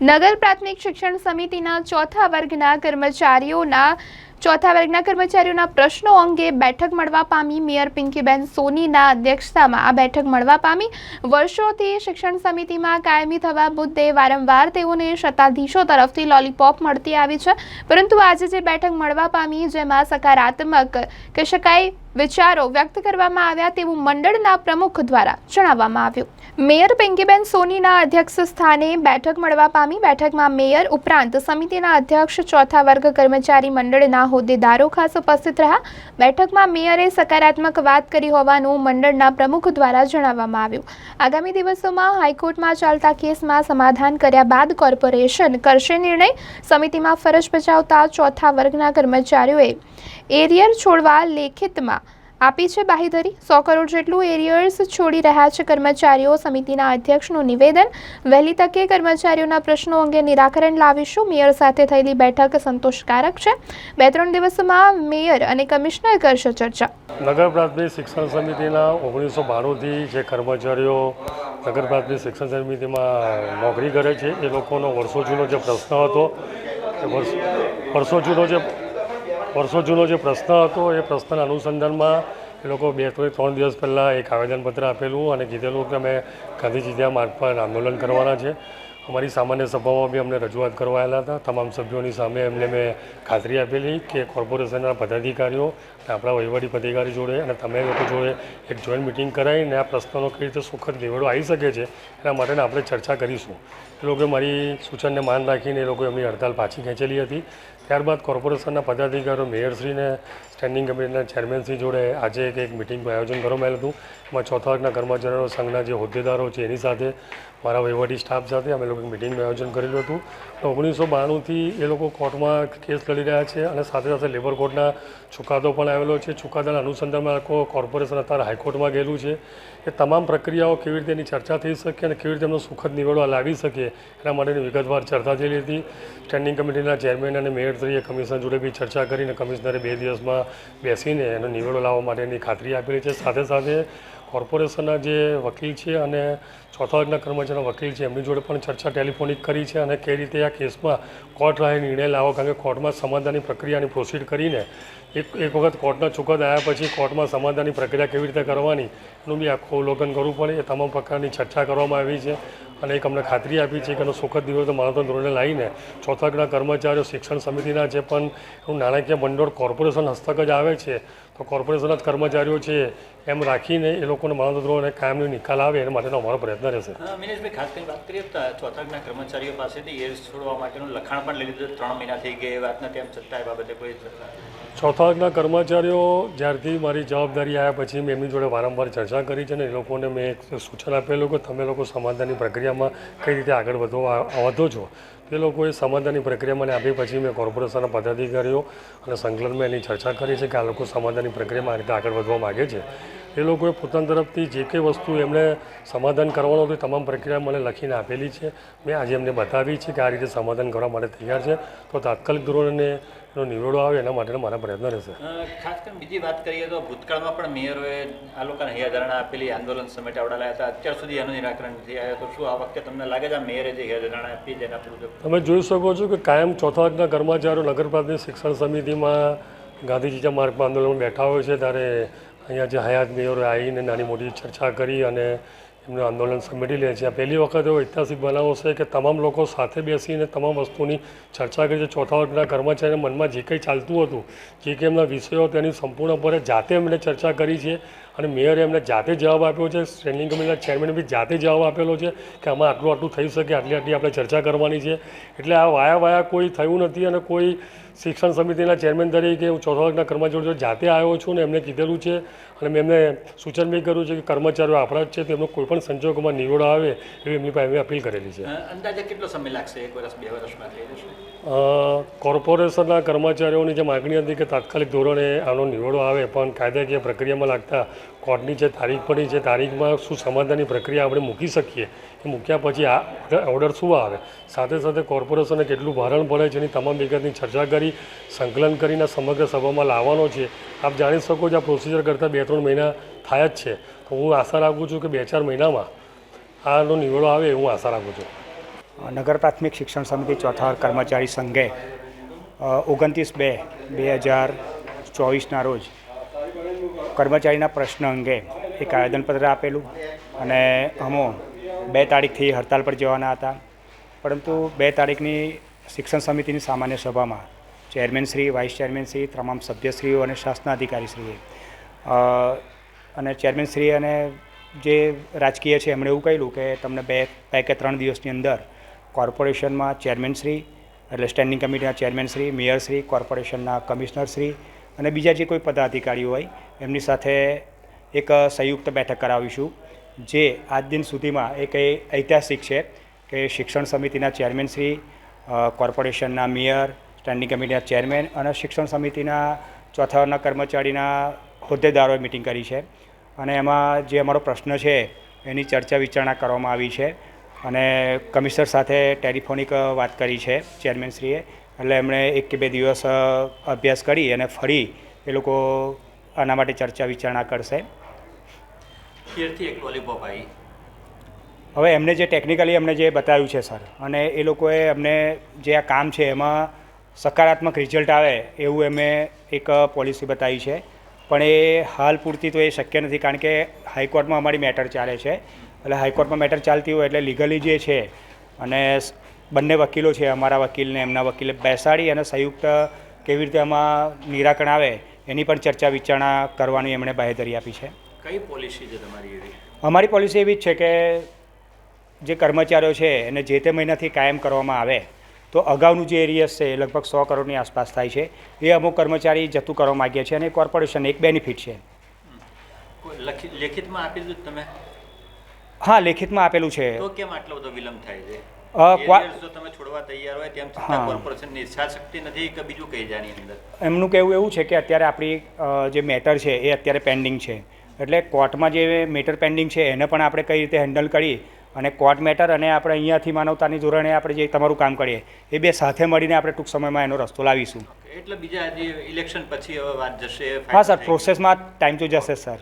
નગર પ્રાથમિક શિક્ષણ સમિતિના ચોથા વર્ગના કર્મચારીઓના ચોથા વર્ગના કર્મચારીઓના પ્રશ્નો અંગે બેઠક મળવા પામી મેયર પિંકીબેન સોનીના અધ્યક્ષતામાં આ બેઠક મળવા પામી. વર્ષોથી શિક્ષણ સમિતિમાં કાયમી થવા મુદ્દે વારંવાર તેઓને સત્તાધીશો તરફથી લોલીપોપ મળતી આવી છે. પરંતુ આજે જે બેઠક મળવા પામી જેમાં સકારાત્મક કહી શકાય વિચારો વ્યક્ત કરવામાં આવ્યા તેવું મંડળના પ્રમુખ દ્વારા જણાવવામાં આવ્યું. મેયર પિંકીબેન સોનીના અધ્યક્ષ સ્થાને બેઠક મળવા પામી. બેઠકમાં મેયર ઉપરાંત સમિતિના અધ્યક્ષ ચોથા વર્ગ કર્મચારી મંડળના હોદ્દેદારો ખાસ ઉપસ્થિત રહ્યા. બેઠકમાં મેયરે સકારાત્મક વાત કરી હોવાનું મંડળના પ્રમુખ દ્વારા જણાવવામાં આવ્યું. આગામી દિવસોમાં હાઈકોર્ટમાં ચાલતા કેસમાં સમાધાન કર્યા બાદ કોર્પોરેશન કરશે નિર્ણય. સમિતિમાં ફરજ બજાવતા ચોથા વર્ગના કર્મચારીઓએ એરિયર છોડવા લેખિતમાં આપી છે બાહીધરી. સો કરોડ જેટલું એરિયર્સ છોડી રહ્યા છે કર્મચારીઓ. સમિતિના અધ્યક્ષનું નિવેદન. વહેલી તકે કર્મચારીઓના પ્રશ્નો અંગે નિરાકરણ લાવીશું. મેયર સાથે થયેલી બેઠક સંતોષકારક છે. બે ત્રણ દિવસમાં મેયર અને કમિશનર કરશે ચર્ચા. નગર પ્રાથમિક શિક્ષણ સમિતિના ઓગણીસો બાણુંથી જે કર્મચારીઓ નગર પ્રાથમિક શિક્ષણ સમિતિમાં નોકરી કરે છે, એ લોકોનો વર્ષો જૂનો જે પ્રશ્ન હતો વર્ષો જૂનો જે, વર્ષો જૂનો જે પ્રશ્ન હતો, એ પ્રશ્નના અનુસંધાનમાં એ લોકો બે ત્રણ દિવસ પહેલાં એક આવેદનપત્ર આપેલું અને કીધેલું કે અમે ગાંધીજી માર્ગ પર આંદોલન કરવાના છે. અમારી સામાન્ય સભામાં બી અમને રજૂઆત કરવા આવેલા હતા. તમામ સભ્યોની સામે એમને મેં ખાતરી આપેલી કે કોર્પોરેશનના પદાધિકારીઓ આપણા વહીવટી અધિકારી જોડે અને તમે લોકો જોડે એક જોઈન્ટ મિટિંગ કરાવીને આ પ્રશ્નનો કઈ રીતે સુખદ નિવેડો આવી શકે છે, એના માટે આપણે ચર્ચા કરીશું. એ લોકોએ મારી સૂચનને માન રાખીને એ લોકોએ એમની હડતાલ પાછી ખેંચેલી હતી. ત્યારબાદ કોર્પોરેશનના પદાધિકારીઓ, મેયરશ્રીને સ્ટેન્ડિંગ કમિટીના ચેરમેનશ્રી જોડે આજે એક એક મિટિંગનું આયોજન કરવામાં આવેલું હતું. એમાં ચોથા વર્ગના કર્મચારીઓ સંઘના જે હોદ્દેદારો છે, એની સાથે મારા વહીવટી સ્ટાફ સાથે અમે લોકો મિટિંગનું આયોજન કરેલું હતું. ઓગણીસો બાણુંથી એ લોકો કોર્ટમાં કેસ લડી રહ્યા છે અને સાથે સાથે લેબર કોર્ટના ચુકાદો પણ આવેલો છે ચુકાદાના અનુસંધાનમાં આખો કોર્પોરેશન અત્યારે હાઈકોર્ટમાં ગયેલું છે. એ તમામ પ્રક્રિયાઓ કેવી રીતે એની ચર્ચા થઈ શકે અને કેવી રીતે એમનો સુખદ નિવેડો લાવી શકે એના માટેની વિગતવાર ચર્ચા થયેલી હતી. સ્ટેન્ડિંગ કમિટીના ચેરમેન અને મેયરશ્રીએ કમિશનર જોડે બી ચર્ચા કરીને કમિશનરે બે દિવસમાં બેસીને એનો નિવેડો લાવવા માટેની ખાતરી આપેલી છે. સાથે સાથે કોર્પોરેશનના જે વકીલ છે અને ચોથા વર્ગના કર્મચારીના વકીલ છે, એમની જોડે પણ ચર્ચા ટેલિફોનિક કરી છે અને કઈ રીતે આ કેસમાં કોર્ટ રાહે નિર્ણય લાવો, કારણ કે કોર્ટમાં સમાધાનની પ્રક્રિયાની પ્રોસીડ કરીને એક એક વખત કોર્ટના ચુકાદા આવ્યા પછી કોર્ટમાં સમાધાનની પ્રક્રિયા કેવી રીતે કરવાની એનું બી આખું અવલોકન કરવું પડે, એ તમામ પ્રકારની ચર્ચા કરવામાં આવી છે. અને એક અમને ખાતરી આપી છે કે એનો સુખદ દિવસ મહત્વ ધોરણે લાવીને ચોથા કર્મચારીઓ, શિક્ષણ સમિતિના જે પણ એનું નાણાકીય ભંડોળ કોર્પોરેશન હસ્તક જ આવે છે, તો કોર્પોરેશનના જ કર્મચારીઓ છે, એમ રાખીને એ લોકોને માણસ ધોરણે કાયમનો નિકાલ આવે એના માટેનો અમારો પ્રયત્ન રહેશે. મિનેશભાઈ, ખાસ કરીને વાત કરીએ તો ચોથાના કર્મચારીઓ પાસેથી એ છોડવા માટેનું લખાણ પણ લઈ લીધું ત્રણ મહિના થઈ ગયા એ વાતના તેમ છતાં એ બાબતે કોઈ ચોથા વર્ગના કર્મચારીઓ જ્યારથી મારી જવાબદારી આવ્યા પછી મેં એમની જોડે વારંવાર ચર્ચા કરી છે ને એ લોકોને મેં એક સૂચન આપેલું કે તમે લોકો સમાધાનની પ્રક્રિયામાં કઈ રીતે આગળ વધવા વધો છો. તે લોકોએ સમાધાનની પ્રક્રિયા મને આપી પછી મેં કોર્પોરેશનના પદાધિકારીઓ અને સંકલનમાં એની ચર્ચા કરી છે કે આ લોકો સમાધાનની પ્રક્રિયામાં આ રીતે આગળ વધવા માગે છે. એ લોકોએ પોતાની તરફથી જે કંઈ વસ્તુ એમણે સમાધાન કરવાનું હતું તમામ પ્રક્રિયા મને લખીને આપેલી છે. મેં આજે એમને બતાવી છે કે આ રીતે સમાધાન કરવા માટે તૈયાર છે. તો તાત્કાલિક ધોરણે એનો નિવેડો આવે એના માટેનો મારા પ્રયત્ન રહેશે. ખાસ કરીને બીજી વાત કરીએ તો ભૂતકાળમાં પણ મેયરોએ આ લોકોને હૈયાધારણા આપેલી આંદોલન સમેટાવડાયા હતા. અત્યાર સુધી એનું નિરાકરણ નથી આવ્યું. તો શું આ વખતે તમને લાગે છે આ મેયરે જે હૈયાધારણા આપી પૂરું તમે જોઈ શકો છો કે કાયમ ચોથા વર્ગના કર્મચારીઓ નગરપાલિકા શિક્ષણ સમિતિમાં ગાંધીજીના માર્ગમાં આંદોલન બેઠા હોય છે. ત્યારે અહીંયા જે હયાત મેયરો આવીને નાની મોટી ચર્ચા કરી અને એમનું આંદોલન સમેટી લે છે. આ પહેલી વખત એવો ઐતિહાસિક બનાવો છે કે તમામ લોકો સાથે બેસીને તમામ વસ્તુની ચર્ચા કરી છે. ચોથા વર્ગના કર્મચારીના મનમાં જે કંઈ ચાલતું હતું, જે કંઈ એમના વિષયો તેની સંપૂર્ણપણે જાતે એમણે ચર્ચા કરી છે અને મેયરે એમને જાતે જવાબ આપ્યો છે સ્ટેન્ડિંગ કમિટીના ચેરમેને બી જાતે જવાબ આપેલો છે કે આમાં આટલું આટલું થઈ શકે આટલી આટલી આપણે ચર્ચા કરવાની છે. એટલે આ વાયા વાયા કોઈ થયું નથી અને કોઈ શિક્ષણ સમિતિના ચેરમેન તરીકે હું ચોથા વર્ગના કર્મચારીઓ જાતે આવ્યો છું ને એમને કીધેલું છે અને મેં એમને સૂચન બી કર્યું છે કે કર્મચારીઓ આપણા જ છે તેમનો કોઈ પણ સંજોગોમાં નિવેડો આવે એવી એમની પાસે અપીલ કરેલી છે. અંદાજે કેટલો સમય લાગશે એક વર્ષ બે વર્ષમાં થઈ જશે? કોર્પોરેશનના કર્મચારીઓની જે માગણી હતી કે તાત્કાલિક ધોરણે આનો નિવડો આવે પણ કાયદાકીય પ્રક્રિયામાં લાગતા કોર્ટની જે તારીખ પડી છે તારીખમાં શું સમાધાનની પ્રક્રિયા આપણે મૂકી શકીએ, એ મૂક્યા પછી આ ઓર્ડર શું આવે? સાથે સાથે કોર્પોરેશને કેટલું ભારણ પડે છે એની તમામ વિગતની ચર્ચા કરી, સંકલન કરીને સમગ્ર સભામાં લાવવાનો છે. આપ જાણી શકો છો આ પ્રોસિજર કરતાં બે ત્રણ મહિના થાય જ છે. તો હું આશા રાખું છું કે બે ચાર મહિનામાં આનો નિવેડો આવે એવું આશા રાખું છું. નગર પ્રાથમિક શિક્ષણ સમિતિ ચોથા કર્મચારી સંઘે ઓગણત્રીસ બે બે હજાર ચોવીસના રોજ કર્મચારીના પ્રશ્ન અંગે એક આવેદનપત્ર આપેલું અને અમો બે તારીખથી હડતાલ પર જવાના હતા. પરંતુ બે તારીખની શિક્ષણ સમિતિની સામાન્ય સભામાં chairman Shri vice chairman Shri તમામ સભ્યશ્રીઓ અને શાસનાધિકારીશ્રીએ અ, અને ચેરમેન શ્રી અને જે રાજકીય છે એમણે એવું કહ્યું કે તમને બે બે કે ત્રણ દિવસની અંદર કોર્પોરેશનમાં ચેરમેન શ્રી એટલે સ્ટેન્ડિંગ કમિટીના ચેરમેન શ્રી મેયર શ્રી કોર્પોરેશનના કમિશનર શ્રી અને બીજા જે કોઈ પદાધિકારીઓ હોય, એમની સાથે એક સંયુક્ત બેઠક કરાવીશું, જે આજ દિન સુધીમાં એક ઐતિહાસિક છે કે શિક્ષણ સમિતિના ચેરમેન શ્રી કોર્પોરેશનના મેયર, સ્ટેન્ડિંગ કમિટીના ચેરમેન અને શિક્ષણ સમિતિના ચોથાના કર્મચારીના હોદ્દેદારોએ મિટિંગ કરી છે. અને એમાં જે અમારો પ્રશ્ન છે, એની ચર્ચા વિચારણા કરવામાં આવી છે. અને કમિશનર સાથે ટેલિફોનિક વાત કરી છે ચેરમેનશ્રીએ એટલે એમણે એક કે બે દિવસ અભ્યાસ કરી અને ફરી એ લોકો આના માટે ચર્ચા વિચારણા કરશે. હવે એમને જે ટેકનિકલી અમને જે બતાવ્યું છે સર અને એ લોકોએ અમને જે આ કામ છે એમાં સકારાત્મક રિઝલ્ટ આવે એવું એમને એક પોલિસી બતાવી છે. પણ એ હાલ પૂરતી તો એ શક્ય નથી કારણ કે હાઈકોર્ટમાં અમારી મેટર ચાલે છે. એટલે હાઈકોર્ટમાં મેટર ચાલતી હોય એટલે લીગલી જે છે અને બંને વકીલો છે અમારા વકીલને એમના વકીલે બેસાડી અને સંયુક્ત કેવી રીતે આમાં નિરાકરણ આવે એની પણ ચર્ચા વિચારણા કરવાની એમણે બાહેધરી આપી છે. કઈ પોલિસી છે તમારી એવી? અમારી પોલિસી એવી જ છે કે જે કર્મચારીઓ છે એને જે તે મહિનાથી કાયમ કરવામાં આવે તો અગાઉનું જે એરિયસ છે એ લગભગ સો કરોડની આસપાસ થાય છે. એ અમુક કર્મચારી જતું કરવા માગીએ છીએ અને કોર્પોરેશન એક બેનિફિટ છે. લેખિતમાં આપી દીધું તમે? હા લેખિતમાં આપેલું છે. તો કેમ આટલો બધો વિલંબ થાય છે? એમનું કહેવું એવું છે કે અત્યારે આપણી જે મેટર છે એ અત્યારે પેન્ડિંગ છે. એટલે કોર્ટમાં જે મેટર પેન્ડિંગ છે એને પણ આપણે કઈ રીતે હેન્ડલ કરી અને કોર્ટ મેટર અને આપણે અહીંયાથી માનવતાની ધોરણે આપણે જે તમારું કામ કરીએ એ બે સાથે મળીને આપણે ટૂંક સમયમાં એનો રસ્તો લાવીશું. એટલે બીજા જે ઇલેક્શન પછી હવે વાત જશે હા સર પ્રોસેસમાં ટાઈમ તો જશે સર.